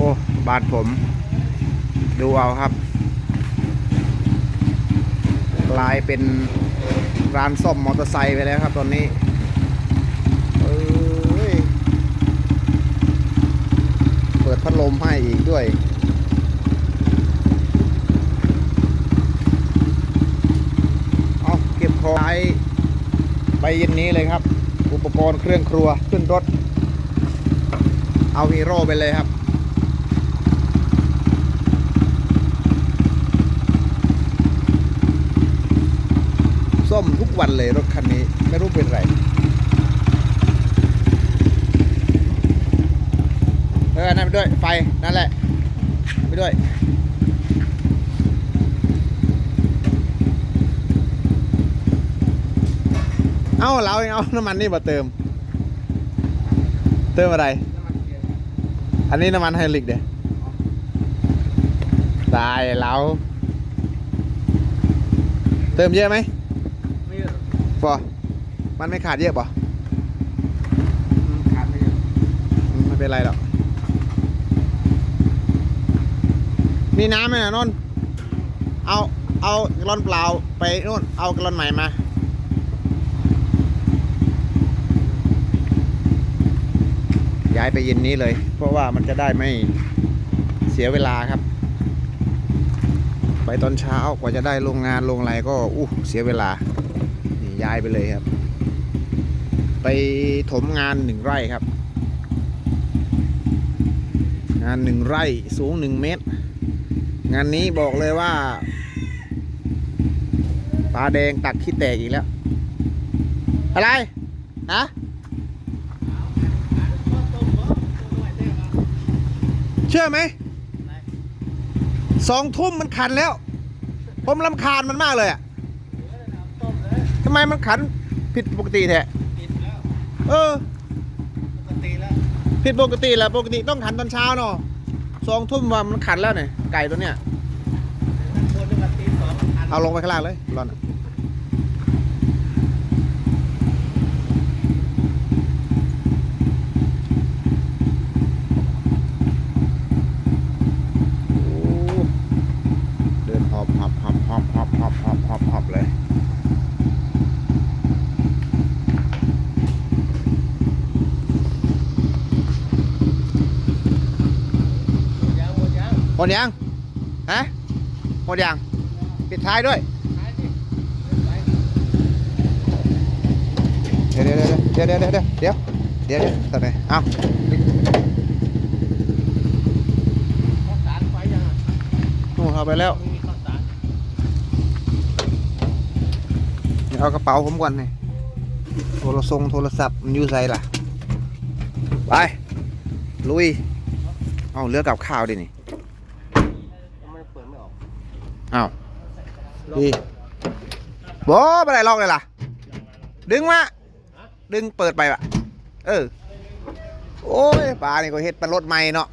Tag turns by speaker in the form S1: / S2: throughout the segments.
S1: อ้บานผม ดูเอาครับ กลายเป็นร้านซ่อมมอเตอร์ไซค์ไปแล้วครับตอนนี้เอ้ยเปิดพัดลมให้อีกด้วยเอาเก็บของไปเย็นนี้เลยครับ อุปกรณ์เครื่องครัวขึ้นรถ เอาฮีโร่ไปเลยครับ ส้มทุก วันเลยรถคันนี้ไม่รู้เป็นไรเออนั่นไปด้วยไฟนั่นแหละไปด้วยเอาเราเองเอาน้ำมันนี่มาเติม เติมอะไร อันนี้น้ำมันไฮดรอลิกเด้ตายเราเติมเยอะไหม
S2: เยอะ
S1: ปอมันไม่ขาดเยอะปะ
S2: อืมขาดไม่เยอะ
S1: อืมไม่เป็นไรหรอก มีน้ำไหมนะนนท์เอา เอากระลอนเปล่าไปนู่น เอากระลอนใหม่มาย้ายไปเย็นนี้เลย เพราะว่ามันจะได้ไม่เสียเวลาครับ ไปตอนเช้ากว่าจะได้โรงงานโรงอะไรก็อู้เสียเวลา นี่ย้ายไปเลยครับ ไปถมงานหนึ่งไร่ครับ งานหนึ่งไร่สูงหนึ่งเมตร งานนี้บอกเลยว่าปลาแดงตักขี้แตกอีกแล้ว อะไรฮะเชื่อไหมสองทุ่มมันขันแล้ว ผมลำคาญมันมากเลยอะำไมมันขันผิดปกติแท้
S2: กินแล้ว
S1: เออ
S2: ปกติแล้ว
S1: ผิดปกติแหละปกติต้องขันตอนเช้าเนาะสองทุ่มว่ามันขันแล้วเนี่ยไก่ตัวเนี้ย
S2: ทั้งคนที่มาตีสองทัน
S1: เอาลงไปข้างล่างเลยร้อนอะ
S2: มดยัง
S1: ฮะ หมดยัง ปิดท้ายด้วย เดี๋ยวเดี๋ยวเดี๋ยวเดี๋ยวเดี๋ยวเดี๋ยวเดี๋ยวเดี๋ยวเดี๋ยวทำไมเอา
S2: ข้าวสารไปยังอะ
S1: นู่นเอาไปแล้ว
S2: มีข้าวสาร
S1: เดี๋ยวเอากระเป๋าผมก่อนนี่โทรศัพท์โทรศัพท์มันอยู่ไซล่ะ ไป ลุย เอาเรือกับข้าวดินี่
S2: ยังไม่เปิดไม่ออก
S1: เอาดีโบไปไหนลอกเลยล่ะ ดึงมาดึงเปิดไปวะเออ โอ้ยปลานี่ก็เฮ็ดเป็นรถใหม่เนาะ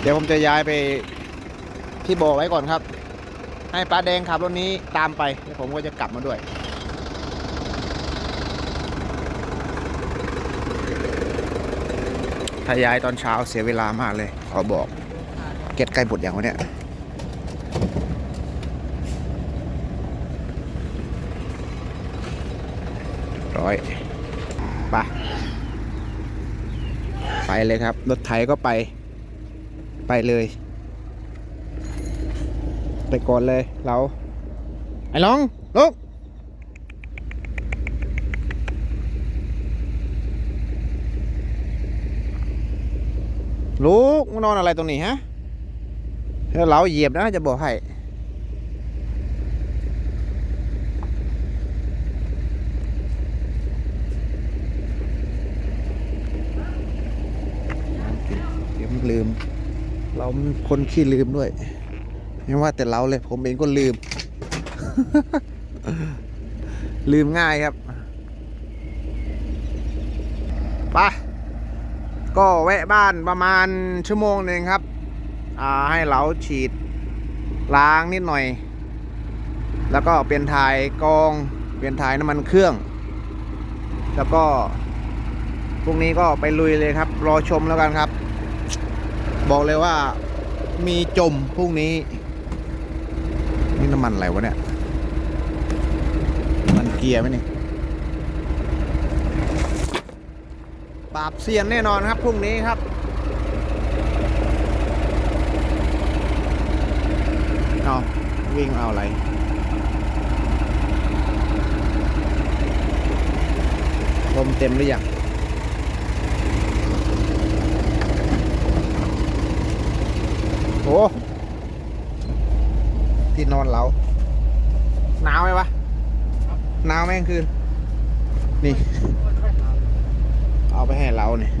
S1: เดี๋ยวผมจะย้ายไปที่บ่อไว้ก่อนครับ ให้ป้าแดงขับรถนี้ตามไปแล้วผมก็จะกลับมาด้วยถ้าย้ายตอนเช้าเสียเวลามากเลย ขอบอก เก็ตใกล้บทอย่างวะเนี่ยร้อยไปไปเลยครับ รถไถก็ไป ไปเลย ไปก่อนเลยเรา ไอ้ลองลุกลูกมานอนอะไรตรงนี้ฮะเดี๋ยวเราเหยียบนะจะบอกให้เดี๋ยวมันลืม เราคนขี้ลืมด้วย ไม่ว่าแต่เราเลยผมเองก็ลืม ลืมง่ายครับไปก็แวะบ้านประมาณชั่วโมงหนึ่งครับ อ่าให้เราฉีดล้างนิดหน่อย แล้วก็เปลี่ยนถ่ายกรองเปลี่ยนถ่ายน้ำมันเครื่อง แล้วก็พรุ่งนี้ก็ไปลุยเลยครับ รอชมแล้วกันครับ บอกเลยว่ามีจมพรุ่งนี้ น้ำมันอะไรวะเนี่ย มันเกียร์ไหมนี่ปราบเซียนแน่นอนครับพรุ่งนี้ครับเอาวิ่งเอาอะไรลมเต็มหรือยังโอ้ ที่นอนเราหนาวไหมวะหนาวไหมกลางคืน นี่ เอาไปให้เราเนี่ย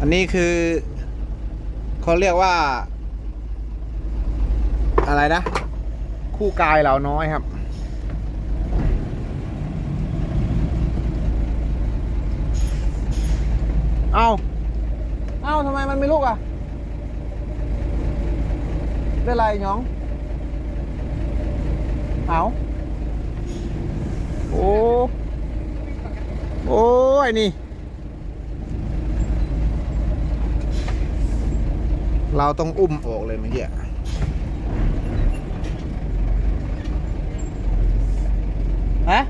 S1: อันนี้คือเขาเรียกว่า อะไรนะ คู่กายเราน้อยครับ เอาเอาทำไมมันไม่ลุกอะ เป็นไรหยอง เอาโอ้ โอ้ยนี่ เราต้องอุ้มออกเลยเมื่อกี้อะฮะ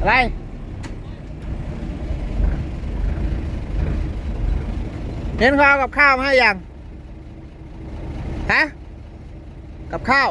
S1: อะไร เห็นข้าวกับข้าวมาให้ยังฮะกับข้าว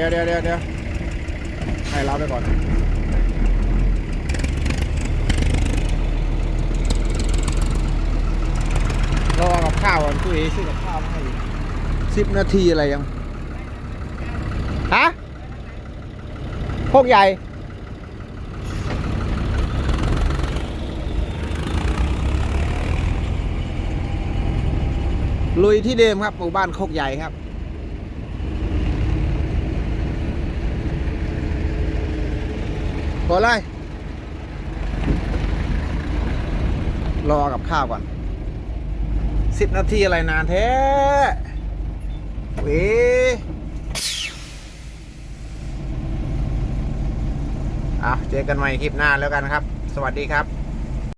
S1: ดี๋ยวเดี๋ยวเดี๋ยวเดี๋ยวเดียวให้เราไปก่อนรอกับข้าวก่อนคุยซื้อกับข้าวมาให้สิบนาทีอะไรยัง ฮะพวกใหญ่ลุยที่เดิมครับหมู่บ้านโคกใหญ่ครับ พออะไรอกับข้าวก่อนสิบนาทีอะไรนานแท้เว้อะเจอกันใหม่คลิปหน้าแล้วกันครับ สวัสดีครับ